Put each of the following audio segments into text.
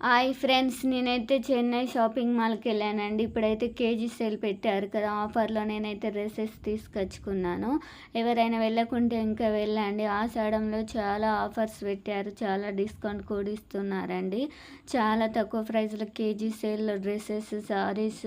Hi friends నేనైతే Chennai shopping మాల్కి వెళ్ళానండి. ఇప్పుడైతే కేజీ సేల్ పెట్టారు కదా ఆఫర్లో నేనైతే డ్రెస్సెస్ తీసుకొచ్చుకున్నాను. ఎవరైనా వెళ్ళకుంటే ఇంకా వెళ్ళండి. ఆ సడంలో చాలా ఆఫర్స్ పెట్టారు చాలా డిస్కౌంట్ కూడా ఇస్తున్నారండి. చాలా తక్కువ ప్రైస్లో కేజీ సేల్లో డ్రెస్సెస్ సారీస్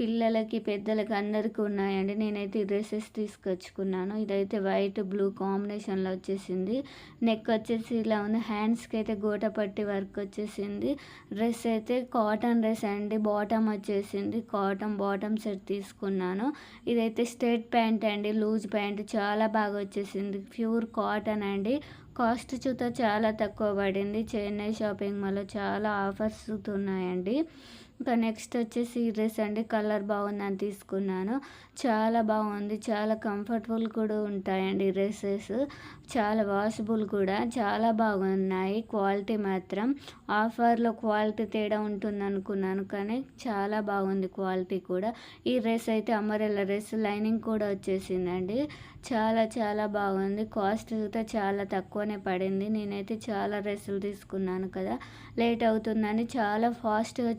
పిల్లలకి పెద్దలకి అందరికీ ఉన్నాయండి. నేనైతే డ్రెస్సెస్ తీసుకొచ్చుకున్నాను. ఇదైతే వైట్ బ్లూ కాంబినేషన్లో వచ్చేసింది. నెక్ వచ్చేసి ఇలా ఉంది. హ్యాండ్స్కి అయితే గోట పట్టి వర్క్ వచ్చేసింది. డ్రెస్ అయితే కాటన్ డ్రెస్ అండి. బాటమ్ వచ్చేసింది. కాటన్ బాటమ్ సెట్ తీసుకున్నాను. ఇదైతే స్ట్రేట్ ప్యాంట్ అండి. లూజ్ ప్యాంట్ చాలా బాగా వచ్చేసింది. ప్యూర్ కాటన్ అండి. కాస్ట్ చూత చాలా తక్కువ పడింది. చెన్నై షాపింగ్ మాల్లో చాలా ఆఫర్స్ ఉన్నాయండి ఇంకా నెక్స్ట్ వచ్చేసి ఈ డ్రెస్ అండి. కలర్ బాగుందని తీసుకున్నాను. చాలా బాగుంది. చాలా కంఫర్టబుల్ కూడా ఉంటాయండి డ్రెస్సెస్. చాలా వాషబుల్ కూడా. చాలా బాగున్నాయి. క్వాలిటీ మాత్రం. ఆఫర్లో క్వాలిటీ తేడా ఉంటుంది అనుకున్నాను కానీ చాలా బాగుంది క్వాలిటీ కూడా. ఈ డ్రెస్ అయితే అమరెల్ల డ్రెస్. లైనింగ్ కూడా వచ్చేసిందండి. చాలా చాలా బాగుంది. కాస్ట్ అయితే చాలా తక్కువనే పడింది. నేనైతే చాలా డ్రెస్సులు తీసుకున్నాను కదా. లేట్ అవుతుందని చాలా ఫాస్ట్గా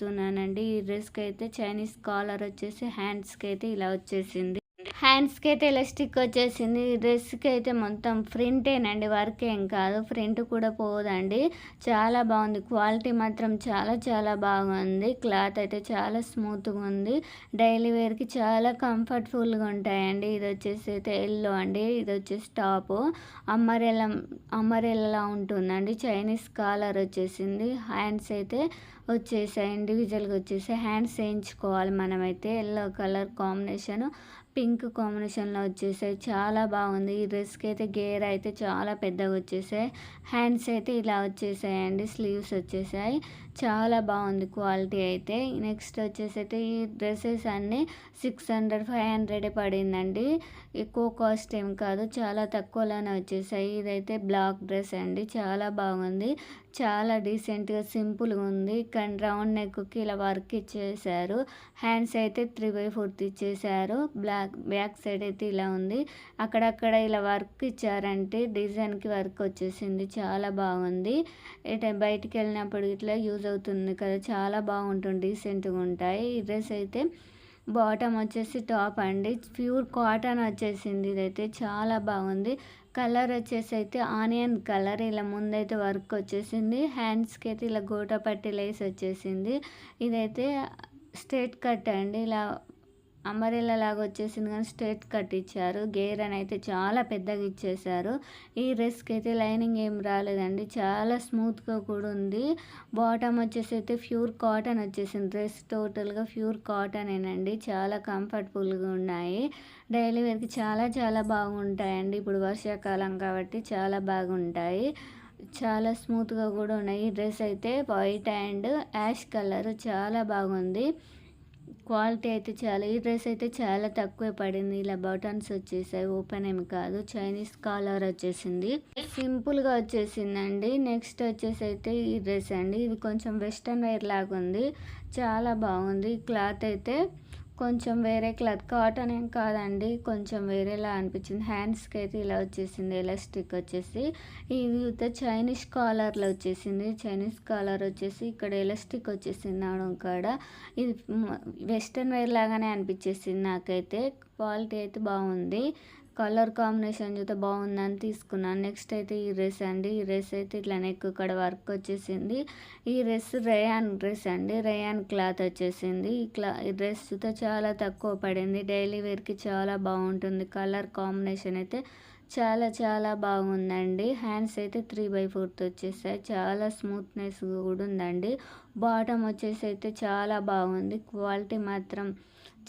చూపిస్తున్నానండి. ఈ డ్రెస్కి అయితే చైనీస్ కాలర్ వచ్చేసి హ్యాండ్స్కి అయితే ఇలా వచ్చేసింది. హ్యాండ్స్కి అయితే ఎలాస్టిక్ వచ్చేసింది. డ్రెస్కి అయితే మొత్తం ఫ్రింటేనండి వర్క్ ఏం కాదు. ఫ్రింట్ కూడా పోదండి. చాలా బాగుంది. క్వాలిటీ మాత్రం చాలా చాలా బాగుంది. క్లాత్ అయితే చాలా స్మూత్గా ఉంది. డైలీ వేర్కి చాలా కంఫర్టబుల్గా ఉంటాయండి. ఇది వచ్చేసి అయితే ఎల్లో అండి. ఇది వచ్చేసి టాప్. అమ్మరెల అమ్మరెల్లా ఉంటుందండి. చైనీస్ కాలర్ వచ్చేసింది. హ్యాండ్స్ అయితే వచ్చేసాయి ఇండివిజువల్గా వచ్చేసాయి. హ్యాండ్స్ వేయించుకోవాలి మనమైతే. ఎల్లో కలర్ కాంబినేషన్ పింక్ కాంబినేషన్లో వచ్చేసాయి. చాలా బాగుంది. ఈ డ్రెస్కి అయితే గేర్ అయితే చాలా పెద్దగా వచ్చేసాయి. హ్యాండ్స్ అయితే ఇలా వచ్చేసాయండి. స్లీవ్స్ వచ్చేసాయి. చాలా బాగుంది క్వాలిటీ అయితే. నెక్స్ట్ వచ్చేసి అయితే ఈ డ్రెస్సెస్ అన్నీ సిక్స్ హండ్రెడ్ ఫైవ్ హండ్రెడ్ పడిందండి. ఎక్కువ కాస్ట్ ఏం కాదు. చాలా తక్కువలోనే వచ్చేసాయి. ఇదైతే బ్లాక్ డ్రెస్ అండి. చాలా బాగుంది. చాలా డీసెంట్గా సింపుల్గా ఉంది. అండ్ రౌండ్ నెక్కి ఇలా వర్క్ ఇచ్చేసారు. హ్యాండ్స్ అయితే త్రీ బై ఫోర్త్ ఇచ్చేసారు. బ్లాక్ బ్యాక్ సైడ్ అయితే ఇలా ఉంది. అక్కడక్కడ ఇలా వర్క్ ఇచ్చారంటే డిజైన్కి వర్క్ వచ్చేసింది. చాలా బాగుంది. బయటికి వెళ్ళినప్పుడు ఇట్లా యూజ్ అవుతుంది కదా చాలా బాగుంటుంది డీసెంట్గా ఉంటాయి. ఈ డ్రెస్ అయితే బాటమ్ వచ్చేసి టాప్ అండి. ప్యూర్ కాటన్ వచ్చేసింది ఇదైతే. చాలా బాగుంది. కలర్ వచ్చేసి అయితే ఆనియన్ కలర్ ఇలా ముందైతే వర్క్ వచ్చేసింది. హ్యాండ్స్కి అయితే ఇలా గోట పట్టి లేస్ వచ్చేసింది. ఇదైతే స్ట్రేట్ కట్ అండి. ఇలా అంబరెల్లా లాగా వచ్చేసింది కానీ స్ట్రేట్ కట్ ఇచ్చారు. గేర్ అని అయితే చాలా పెద్దగా ఇచ్చేసారు ఈ డ్రెస్కి అయితే లైనింగ్ ఏం రాలేదండి. చాలా స్మూత్గా కూడా ఉంది. బాటమ్ వచ్చేసి అయితే ప్యూర్ కాటన్ వచ్చేసింది. డ్రెస్ టోటల్గా ప్యూర్ కాటనేనండి చాలా కంఫర్టబుల్గా ఉన్నాయి. డైలీ వేర్కి చాలా చాలా బాగుంటాయండి. ఇప్పుడు వర్షాకాలం కాబట్టి చాలా బాగుంటాయి. చాలా స్మూత్గా కూడా ఉన్నాయి. ఈ డ్రెస్ అయితే వైట్ అండ్ యాష్ కలర్. చాలా బాగుంది. క్వాలిటీ అయితే చాలా ఈ డ్రెస్ అయితే చాలా తక్కువే పడింది. ఇలా బటన్స్ వచ్చేసాయి ఓపెన్ ఏమి కాదు చైనీస్ కాలర్ వచ్చేసింది. సింపుల్గా వచ్చేసిందండి. నెక్స్ట్ వచ్చేసి అయితే ఈ డ్రెస్ అండి. ఇది కొంచెం వెస్ట్రన్ వేర్ లాగా ఉంది చాలా బాగుంది. క్లాత్ అయితే కొంచెం వేరే క్లాత్. కాటన్ ఏం కాదండి కొంచెం వేరేలా అనిపించింది. హ్యాండ్స్కి అయితే ఇలా వచ్చేసింది ఎలాస్టిక్ వచ్చేసి. ఇది చైనీస్ కాలర్లో వచ్చేసింది. చైనీస్ కాలర్ వచ్చేసి ఇక్కడ ఎలాస్టిక్ వచ్చేసింది నడం కాడ. ఇది వెస్ట్రన్ వేర్ లాగానే అనిపించేసింది నాకైతే. క్వాలిటీ అయితే బాగుంది. కలర్ కాంబినేషన్ చూస్తే బాగుందని తీసుకున్నాను. నెక్స్ట్ అయితే ఈ డ్రెస్ అండి. ఈ డ్రెస్ అయితే ఇట్లా నెక్ ఇక్కడ వర్క్ వచ్చేసింది. ఈ డ్రెస్ రేయాన్ డ్రెస్ అండి. రేయాన్ క్లాత్ వచ్చేసింది. ఈ క్లా ఈ డ్రెస్ చూస్తే చాలా తక్కువ పడింది. డైలీ వేర్కి చాలా బాగుంటుంది. కలర్ కాంబినేషన్ అయితే చాలా చాలా బాగుందండి. హ్యాండ్స్ అయితే త్రీ బై ఫోర్త్ వచ్చేసాయి. చాలా స్మూత్నెస్ కూడా ఉందండి. బాటమ్ వచ్చేసి అయితే చాలా బాగుంది. క్వాలిటీ మాత్రం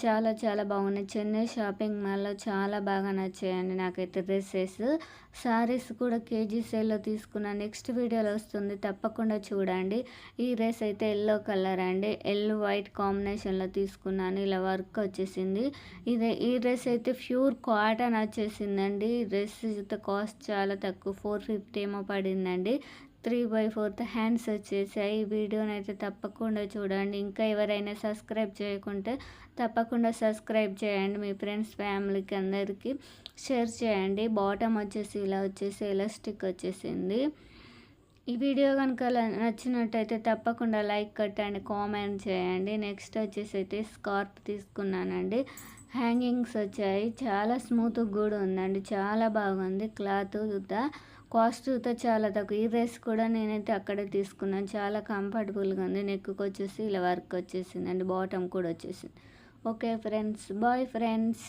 చాలా చాలా బాగున్నాయి. చెన్నై షాపింగ్ మాల్లో చాలా బాగా నచ్చాయండి నాకైతే డ్రెస్సెస్. సారీస్ కూడా కేజీ సేల్లో తీసుకున్న నెక్స్ట్ వీడియోలో వస్తుంది. తప్పకుండా చూడండి. ఈ డ్రెస్ అయితే ఎల్లో కలర్ అండి. ఎల్లో వైట్ కాంబినేషన్లో తీసుకున్నాను. ఇలా వర్క్ వచ్చేసింది. ఇదే ఈ డ్రెస్ అయితే ప్యూర్ కాటన్ వచ్చేసిందండి. ఈ డ్రెస్ కాస్ట్ చాలా తక్కువ. ఫోర్ ఫిఫ్టీ ఏమో పడిందండి. త్రీ బై ఫోర్త్ హ్యాండ్స్ వచ్చేసాయి. ఈ వీడియోని అయితే తప్పకుండా చూడండి. ఇంకా ఎవరైనా సబ్స్క్రైబ్ చేయకుంటే తప్పకుండా సబ్స్క్రైబ్ చేయండి. మీ ఫ్రెండ్స్ ఫ్యామిలీకి అందరికీ షేర్ చేయండి. బాటమ్ వచ్చేసి ఇలా వచ్చేసి ఎలాస్టిక్ వచ్చేసింది. ఈ వీడియో కనుక నచ్చినట్టయితే తప్పకుండా లైక్ కట్టండి కామెంట్ చేయండి. నెక్స్ట్ వచ్చేసి అయితే స్కార్ప్ తీసుకున్నానండి. హ్యాంగింగ్స్ వచ్చాయి. చాలా స్మూత్ కూడా ఉందండి. చాలా బాగుంది. క్లాత్ కూడా కాస్ట్ చాలా తక్కువ. ఈ డ్రెస్ కూడా నేనైతే అక్కడే తీసుకున్నాను. చాలా కంఫర్టబుల్గా ఉంది. నెక్కు వచ్చేసి ఇలా వర్క్ వచ్చేసింది. అండ్ బాటమ్ కూడా వచ్చేసింది. Okay friends. Bye friends.